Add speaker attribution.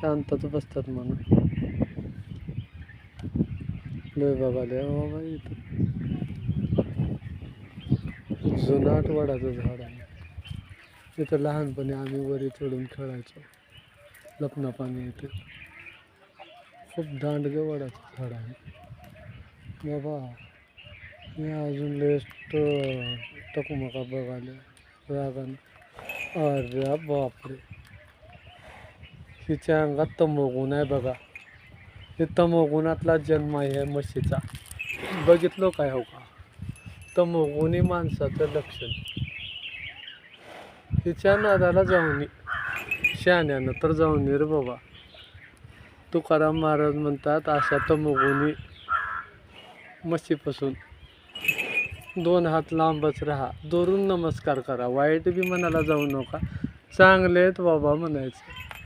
Speaker 1: शांतच बसतात म्हणून लय बाबा लय बाबा इथं. जुनाट वडाचं झाड आहे. इथं लहानपणी आम्ही वरी चढून खेळायचो. लपना पाणी येते खूप दांडगे वडाचं झाड आहे. बाबा मी अजून लेस्ट टकमका बघाले रागाने. अरे बापरे. हिच्या अंगात तमोगुण आहे बघा. हे तमोगुणातला जन्म आहे म्हशीचा. बघितलं काय हो का? तमोगुणी माणसाचं लक्षण. हिच्या नादाला जाऊन शहाण्यानं तर जाऊन रे बाबा. तुकाराम महाराज म्हणतात अशा तमोगुणी म्हशीपासून दोन हात लांबच राहा. दोरून नमस्कार करा. वाईट बी मनाला जाऊ नका. चांगले आहेत बाबा म्हणायचं.